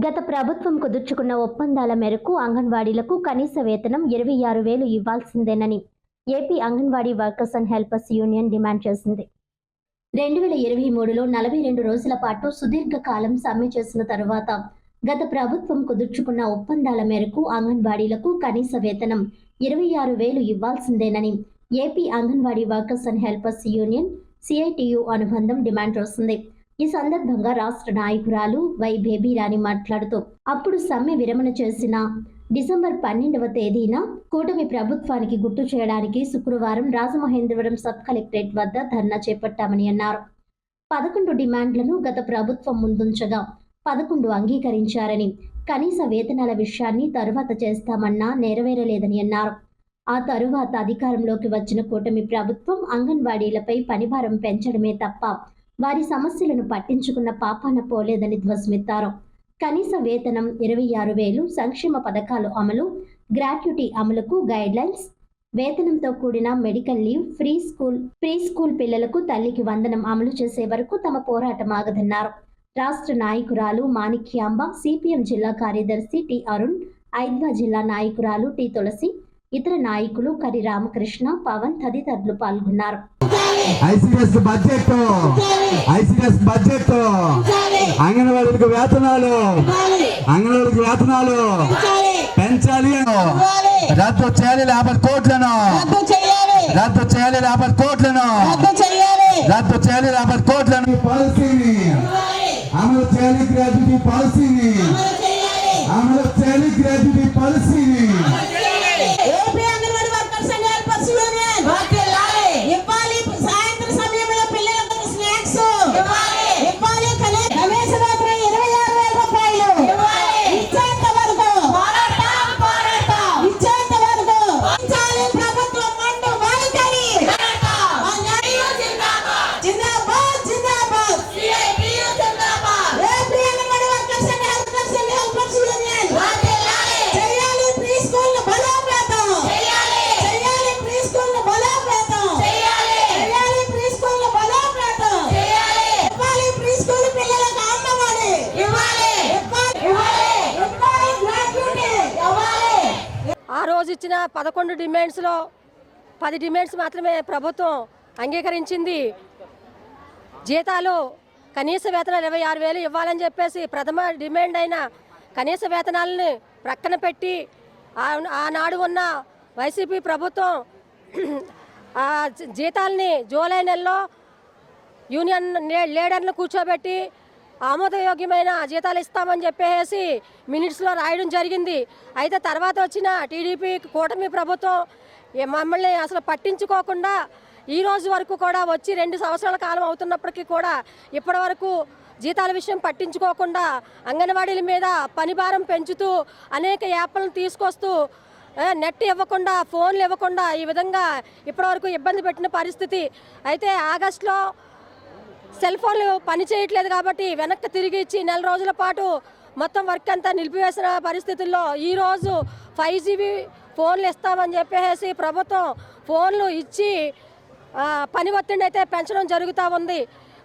గత ప్రభుత్వం కుదుర్చుకున్న ఒప్పందాల మేరకు అంగన్వాడీలకు కనీస వేతనం ఇరవై ఆరు వేలు ఇవ్వాల్సిందేనని AP anganwadi workers and helpers union demand చేసింది. రెండు వేల ఇరవై మూడులో నలభై రెండు రోజుల పాటు సుదీర్ఘ కాలం సమ్మె చేసిన తరువాత గత ప్రభుత్వం కుదుర్చుకున్న ఒప్పందాల మేరకు అంగన్వాడీలకు కనీస వేతనం ఇరవై ఆరు వేలు ఇవ్వాల్సిందేనని AP anganwadi workers and helpers union CITU అనుబంధం డిమాండ్ చేస్తుంది ఈ సందర్భంగా రాష్ట్ర నాయకురాలు వై బేబీరాణి మాట్లాడుతూ అప్పుడు సమ్మె విరమణ చేసిన డిసెంబర్ పన్నెండవ తేదీన కూటమి ప్రభుత్వానికి గుర్తు చేయడానికి శుక్రవారం రాజమహేంద్రవరం సబ్ కలెక్టరేట్ వద్ద ధర్నా చేపట్టామని అన్నారు. పదకొండు డిమాండ్లను గత ప్రభుత్వం ముందుంచగా పదకొండు అంగీకరించారని కనీస వేతనాల విషయాన్ని తరువాత చేస్తామన్నా నెరవేరలేదని అన్నారు. ఆ తరువాత అధికారంలోకి వచ్చిన కూటమి ప్రభుత్వం అంగన్వాడీలపై పనిభారం పెంచడమే తప్ప వారి సమస్యలను పట్టించుకున్న పాపాన పోలేదని ధ్వజమెత్తారు కనీస వేతనం ఇరవై ఆరు వేలు సంక్షేమ పథకాలు అమలు గ్రాట్యుటీ అమలుకు గైడ్లైన్స్ వేతనంతో కూడిన medical leave free school pre school పిల్లలకు తల్లికి వందనం అమలు చేసే వరకు తమ పోరాటం ఆగదన్నారు. రాష్ట్ర నాయకురాలు మాణిక్యాంబ సిపిఎం జిల్లా కార్యదర్శి టి అరుణ్ ఐద్వా జిల్లా నాయకురాలు టి తులసి ఇతర నాయకులు కరి రామకృష్ణ పవన్ తదితరులు పాల్గొన్నారు. ICS budget. ICS budget. అంగన్వాడీలకు వేతనాలు. అంగన్వాడీలకు వేతనాలు. పెంచాలి రద్దు చేయాలి యాభై కోట్లను రద్దు చేయాలి రద్దు యాభై కోట్లను రద్దు చేయాలి రద్దు చేయాలి యాభై కోట్లను పాలసీని. అమలు చేయాలి గ్రాడ్యుటీ పాలసీని. అమలు చేయాలి గ్రాడ్యుటీ పాలసీని. ఆ రోజు ఇచ్చిన పదకొండు డిమాండ్స్లో పది డిమాండ్స్ మాత్రమే ప్రభుత్వం అంగీకరించింది. జీతాలు కనీస వేతనాలు ఇరవై ఆరు వేలు ఇవ్వాలని చెప్పేసి ప్రథమ డిమాండ్ అయిన కనీస వేతనాలని ప్రక్కన పెట్టి ఆనాడు ఉన్న వైసీపీ ప్రభుత్వం ఆ జీతాలని జీతాల్ని జూలై నెలలో యూనియన్ లే- కూర్చోబెట్టి ఆమోదయోగ్యమైన జీతాలు ఇస్తామని చెప్పేసి మినిట్స్లో రాయడం జరిగింది. అయితే తర్వాత వచ్చిన టీడీపీ కూటమి ప్రభుత్వం మమ్మల్ని అసలు పట్టించుకోకుండా ఈ రోజు వరకు కూడా వచ్చి రెండు సంవత్సరాల కాలం అవుతున్నప్పటికీ కూడా ఇప్పటి వరకు జీతాల విషయం పట్టించుకోకుండా అంగన్వాడీల మీద పనిభారం పెంచుతూ అనేక యాప్లను తీసుకొస్తూ నెట్ ఇవ్వకుండా ఫోన్లు ఇవ్వకుండా ఈ విధంగా ఇప్పటివరకు ఇబ్బంది పెట్టిన పరిస్థితి. అయితే ఆగస్టులో సెల్ ఫోన్లు పనిచేయట్లేదు కాబట్టి వెనక్కి తిరిగి ఇచ్చి నెల రోజుల పాటు మొత్తం వర్క్ అంతా నిలిపివేసిన పరిస్థితుల్లో ఈరోజు ఫైవ్ జీబీ ఫోన్లు ఇస్తామని చెప్పేసి ప్రభుత్వం ఫోన్లు ఇచ్చి పని ఒత్తిడి అయితే పెంచడం జరుగుతూ ఉంది.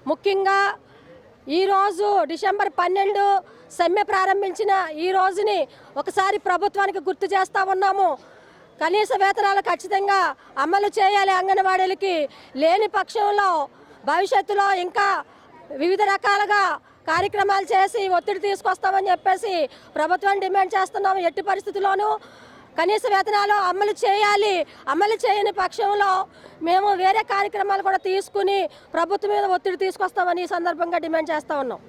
ముఖ్యంగా ఈరోజు డిసెంబర్ పన్నెండు సమ్మె ప్రారంభించిన ఈ రోజుని ఒకసారి ప్రభుత్వానికి గుర్తు చేస్తూ ఉన్నాము. కనీస వేతనాలు ఖచ్చితంగా అమలు చేయాలి అంగన్వాడీలకి లేని పక్షంలో భవిష్యత్తులో ఇంకా వివిధ రకాలుగా కార్యక్రమాలు చేసి ఒత్తిడి తీసుకొస్తామని చెప్పేసి ప్రభుత్వం డిమాండ్ చేస్తున్నాము ఎట్టి పరిస్థితుల్లోనూ కనీస వేతనాలు అమలు చేయాలి. అమలు చేయని పక్షంలో మేము వేరే కార్యక్రమాలు కూడా తీసుకుని ప్రభుత్వం మీద ఒత్తిడి తీసుకొస్తామని ఈ సందర్భంగా డిమాండ్ చేస్తూ ఉన్నాం.